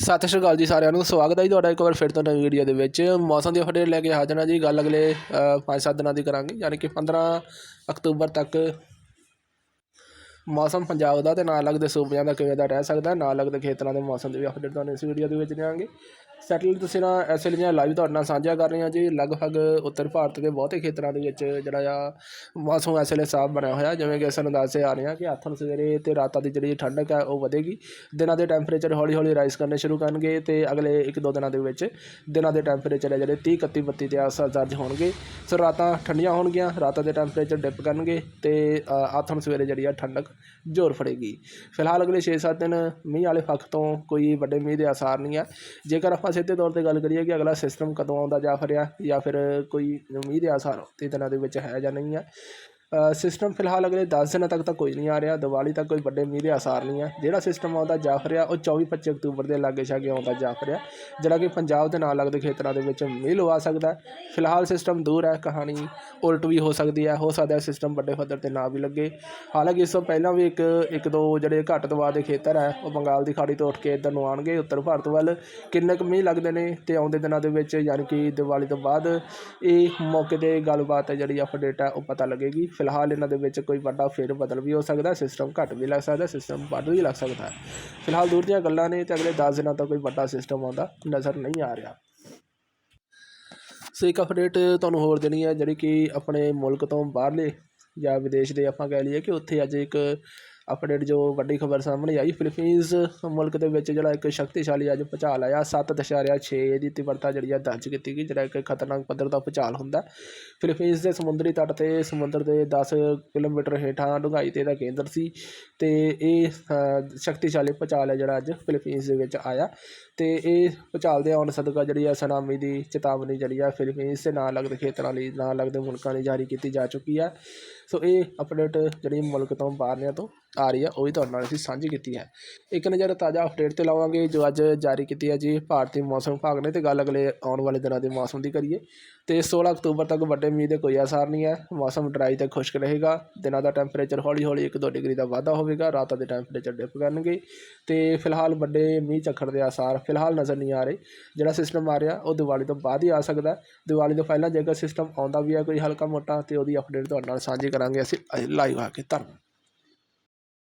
ਸਤਿ ਸ਼੍ਰੀ ਅਕਾਲ ਜੀ ਸਾਰਿਆਂ ਨੂੰ, ਸਵਾਗਤ ਹੈ ਜੀ ਤੁਹਾਡਾ ਇੱਕ ਵਾਰ ਫਿਰ ਤੋਂ ਨਵੀਂ ਵੀਡੀਓ ਦੇ ਵਿੱਚ। ਮੌਸਮ ਦੀ ਅਪਡੇਟ ਲੈ ਕੇ ਹਾਜ਼ਰ ਹਾਂ ਜੀ, ਗੱਲ ਅਗਲੇ 5-7 ਦਿਨਾਂ ਦੀ ਕਰਾਂਗੇ, ਯਾਨੀ ਕਿ 15 ਅਕਤੂਬਰ ਤੱਕ ਮੌਸਮ ਪੰਜਾਬ ਦਾ ਤੇ ਨਾਲ ਲੱਗਦੇ ਸੂਬਿਆਂ ਦਾ ਕਿਵੇਂ ਦਾ ਰਹਿ ਸਕਦਾ, ਨਾਲ ਲੱਗਦੇ ਖੇਤਰਾਂ ਦੇ ਮੌਸਮ ਦੀ ਵੀ ਅਪਡੇਟ ਤੁਹਾਨੂੰ ਇਸ ਵੀਡੀਓ ਦੇ ਵਿੱਚ ਦੇਵਾਂਗੇ ਸੈਟਲ ਤਸਵੀਰਾਂ ਐਸੇ ਲਈਆਂ ਲਾਈਵ ਤੁਹਾਡੇ ਨਾਲ ਸਾਂਝਾ ਕਰ ਰਹੇ ਹਾਂ ਜੀ, ਲਗਭਗ ਉੱਤਰ ਭਾਰਤ ਦੇ ਬਹੁਤੇ ਖੇਤਰਾਂ ਦੇ ਵਿੱਚ ਜਿਹੜਾ ਆ, ਮੌਸਮ ਐਸੇ ਲਈ ਸਾਫ਼ ਬਣਿਆ ਹੋਇਆ, ਜਿਵੇਂ ਕਿ ਸਾਨੂੰ ਦੱਸਦੇ ਆ ਰਹੇ ਹਾਂ ਕਿ ਆਥਣ ਸਵੇਰੇ ਤੇ ਰਾਤਾਂ ਦੀ ਜਿਹੜੀ ਠੰਡਕ ਹੈ ਉਹ ਵਧੇਗੀ। ਦਿਨਾਂ ਦੇ ਟੈਂਪਰੇਚਰ ਹੌਲੀ ਹੌਲੀ ਰਾਈਜ਼ ਕਰਨੇ ਸ਼ੁਰੂ ਕਰਨਗੇ ਤੇ ਅਗਲੇ 1-2 ਦਿਨਾਂ ਦੇ ਵਿੱਚ ਦਿਨਾਂ ਦੇ ਟੈਂਪਰੇਚਰ ਹੈ ਜਿਹੜੇ 30 31 32 ਦੇ ਆਸ-ਪਾਸ ਦਰਜ ਹੋਣਗੇ। ਸੋ ਰਾਤਾਂ ਠੰਡੀਆਂ ਹੋਣਗੀਆਂ, ਰਾਤਾਂ ਦੇ ਟੈਂਪਰੇਚਰ ਡਿਪ ਕਰਨਗੇ ਤੇ ਆਥਣ ਸਵੇਰੇ ਜਿਹੜੀ ਆ ਠੰਡਕ ਜ਼ੋਰ ਫੜੇਗੀ। ਫਿਲਹਾਲ ਅਗਲੇ 6-7 ਦਿਨ ਮੀਂਹ ਵਾਲੇ ਪੱਖ ਤੋਂ ਕੋਈ ਵੱਡੇ ਮੀਂਹ ਦੇ ਆਸਾਰ ਨਹੀਂ ਆ। ਜੇਕਰ ਆਪਾਂ ਸਿੱਧੇ ਤੌਰ ਤੇ ਗੱਲ ਕਰੀਏ ਕਿ ਅਗਲਾ ਸਿਸਟਮ ਕਦੋਂ ਆਉਂਦਾ ਜਾ ਫਿਰਿਆ ਜਾਂ ਫਿਰ ਕੋਈ ਉਮੀਦ ਦੇ ਆਸਾਰ ਤੇ ਦਿਨਾਂ ਦੇ ਵਿੱਚ ਹੈ ਜਾਂ ਨਹੀਂ ਆ। ਸਿਸਟਮ ਫਿਲਹਾਲ ਅਗਲੇ 10 ਦਿਨਾਂ ਤੱਕ ਤਾਂ ਕੋਈ ਨਹੀਂ ਆ ਰਿਹਾ, ਦੀਵਾਲੀ ਤੱਕ ਕੋਈ ਵੱਡੇ ਮੀਂਹ ਦੇ ਆਸਾਰ ਨਹੀਂ ਆ ਜਿਹੜਾ ਸਿਸਟਮ ਆਉਂਦਾ ਜਾ ਫਿਰਿਆ ਉਹ 24-25 ਅਕਤੂਬਰ ਦੇ ਲਾਗੇ ਛਾਗੇ ਆਉਂਦਾ ਜਾ ਫਿਰਿਆ ਜਿਹੜਾ ਕਿ ਪੰਜਾਬ ਦੇ ਨਾਲ ਲੱਗਦੇ ਖੇਤਰਾਂ ਦੇ ਵਿੱਚ ਮੀਂਹ ਲਵਾ ਸਕਦਾ ਫਿਲਹਾਲ ਸਿਸਟਮ ਦੂਰ ਹੈ, ਕਹਾਣੀ ਉਲਟ ਵੀ ਹੋ ਸਕਦੀ ਹੈ, ਹੋ ਸਕਦਾ ਸਿਸਟਮ ਵੱਡੇ ਪੱਧਰ ਤੇ ਨਾ ਵੀ ਲੱਗੇ। ਹਾਲਾਂਕਿ ਇਸ ਤੋਂ ਪਹਿਲਾਂ ਵੀ ਇੱਕ ਇੱਕ ਦੋ ਜਿਹੜੇ ਘੱਟ ਦਬਾਅ ਦੇ ਖੇਤਰ ਹੈ, ਉਹ ਬੰਗਾਲ ਦੀ ਖਾੜੀ ਤੋਂ ਉੱਠ ਕੇ ਇੱਧਰ ਨੂੰ ਆਉਣਗੇ, ਉੱਤਰ ਭਾਰਤ ਵੱਲ। ਕਿੰਨੇ ਕੁ ਮੀਂਹ ਲੱਗਦੇ ਨੇ ਤੇ ਆਉਂਦੇ ਦਿਨਾਂ ਦੇ ਵਿੱਚ, ਯਾਨੀ ਕਿ ਦੀਵਾਲੀ ਤੋਂ ਬਾਅਦ ਇਹ ਮੌਕੇ ਤੇ ਗੱਲਬਾਤ ਹੈ ਜਿਹੜੀ ਅਪਡੇਟ ਹੈ, ਉਹ ਪਤਾ ਲੱਗੇਗੀ। ਫਿਲਹਾਲ ਇਹਨਾਂ ਦੇ ਵਿੱਚ ਕੋਈ ਵੱਡਾ ਫੇਰ ਬਦਲ ਵੀ ਹੋ ਸਕਦਾ ਸਿਸਟਮ ਘੱਟ ਵੀ ਲੱਗ ਸਕਦਾ ਸਿਸਟਮ ਵੱਧ ਵੀ ਲੱਗ ਸਕਦਾ। ਫਿਲਹਾਲ ਦੂਰ ਦੀਆਂ ਗੱਲਾਂ ਨੇ ਤੇ ਅਗਲੇ 10 ਦਿਨਾਂ ਤੱਕ ਕੋਈ ਵੱਡਾ ਸਿਸਟਮ ਆਉਂਦਾ ਨਜ਼ਰ ਨਹੀਂ ਆ ਰਿਹਾ। ਸੋ ਇੱਕ ਅਪਡੇਟ ਤੁਹਾਨੂੰ ਹੋਰ ਦੇਣੀ ਹੈ, ਜਿਹੜੀ ਕਿ ਆਪਣੇ ਮੁਲਕ ਤੋਂ ਬਾਹਰਲੇ ਜਾਂ ਵਿਦੇਸ਼ ਦੇ ਆਪਾਂ ਕਹਿ ਲਈਏ ਕਿ ਉੱਥੇ ਅੱਜ ਇੱਕ ਅਪਡੇਟ ਜੋ ਵੱਡੀ ਖਬਰ ਸਾਹਮਣੇ ਆਈ, ਫਿਲੀਪੀਨਸ ਮੁਲਕ ਦੇ ਵਿੱਚ ਜਿਹੜਾ ਇੱਕ ਸ਼ਕਤੀਸ਼ਾਲੀ ਅੱਜ ਭੁਚਾਲ ਆਇਆ 7.6 ਦੀ ਤੀਬਰਤਾ ਜਿਹੜੀ ਆ ਦਰਜ ਕੀਤੀ ਗਈ, ਜਿਹੜਾ ਇੱਕ ਖਤਰਨਾਕ ਪੱਧਰ ਦਾ ਭੁਚਾਲ ਹੁੰਦਾ। ਫਿਲੀਪੀਨਸ ਦੇ ਸਮੁੰਦਰੀ ਤੱਟ ਤੇ ਸਮੁੰਦਰ ਦੇ 10 ਕਿਲੋਮੀਟਰ ਹੇਠਾਂ ਡੂੰਘਾਈ ਤੇ ਇਹਦਾ ਕੇਂਦਰ ਸੀ ਤੇ ਇਹ ਸ਼ਕਤੀਸ਼ਾਲੀ ਭੁਚਾਲ ਹੈ ਜਿਹੜਾ ਅੱਜ ਫਿਲੀਪੀਨਸ ਦੇ ਵਿੱਚ ਆਇਆ। ਤੇ ਇਹ ਭੁਚਾਲ ਦੇ ਆਉਣ ਸਦਕਾ ਜਿਹੜੀ ਆ ਸੁਨਾਮੀ ਦੀ ਚੇਤਾਵਨੀ ਜਿਹੜੀ ਆ ਫਿਲੀਪੀਨਸ ਦੇ ਨਾਲ ਲੱਗਦੇ ਖੇਤਰਾਂ ਲਈ, ਨਾਲ ਲੱਗਦੇ ਮੁਲਕਾਂ ਲਈ ਜਾਰੀ ਕੀਤੀ ਜਾ ਚੁੱਕੀ ਆ। ਸੋ ਇਹ ਅਪਡੇਟ ਜਿਹੜੀ ਮੁਲਕ ਤੋਂ ਬਾਹਰਲਿਆਂ ਤੋਂ ਆ ਰਹੀ ਆ, ਉਹ ਵੀ ਤੁਹਾਡੇ ਨਾਲ ਅਸੀਂ ਸਾਂਝੀ ਕੀਤੀ ਹੈ। ਇੱਕ ਨਜ਼ਰ ਤਾਜ਼ਾ ਅਪਡੇਟ ਤੇ ਲਾਵਾਂਗੇ, ਜੋ ਅੱਜ ਜਾਰੀ ਕੀਤੀ ਹੈ ਜੀ ਭਾਰਤੀ ਮੌਸਮ ਵਿਭਾਗ ਨੇ, ਤੇ ਗੱਲ ਅਗਲੇ ਆਉਣ ਵਾਲੇ ਦਿਨਾਂ ਦੇ ਮੌਸਮ ਦੀ ਕਰੀਏ। ਤੇ 16 ਅਕਤੂਬਰ ਤੱਕ ਵੱਡੇ ਮੀਂਹ ਦੇ ਕੋਈ ਆਸਾਰ ਨਹੀਂ ਹੈ। ਮੌਸਮ ਡਰਾਈ ਤੇ ਖੁਸ਼ਕ ਰਹੇਗਾ। ਦਿਨਾਂ ਦਾ ਟੈਂਪਰੇਚਰ ਹੌਲੀ ਹੌਲੀ 1-2 ਡਿਗਰੀ ਦਾ ਵਾਧਾ ਹੋਵੇਗਾ। ਰਾਤਾਂ ਦੇ ਟੈਂਪਰੇਚਰ ਡਿਪ ਕਰਨਗੇ। ਤੇ ਫਿਲਹਾਲ ਵੱਡੇ ਮੀਂਹ ਝੱਖੜ ਦੇ ਆਸਾਰ ਫਿਲਹਾਲ ਨਜ਼ਰ ਨਹੀਂ ਆ ਰਹੇ। ਜਿਹੜਾ ਸਿਸਟਮ ਆ ਰਿਹਾ, ਉਹ ਦੀਵਾਲੀ ਤੋਂ ਬਾਅਦ ਹੀ ਆ ਸਕਦਾ ਹੈ। ਦੀਵਾਲੀ ਤੋਂ ਪਹਿਲਾਂ ਜੇਕਰ ਸਿਸਟਮ ਆਉਂਦਾ ਵੀ ਹੈ ਕੋਈ ਹਲਕਾ ਮੋਟਾ, ਤੇ ਉਹਦੀ ਅਪਡੇਟ ਤੁਹਾਡੇ ਨਾਲ ਸਾਂਝੀ ਕਰਾਂਗੇ। ਅਸੀਂ ਲਾਈਵ ਆ ਕੇ ਧੰਨਵਾਦ।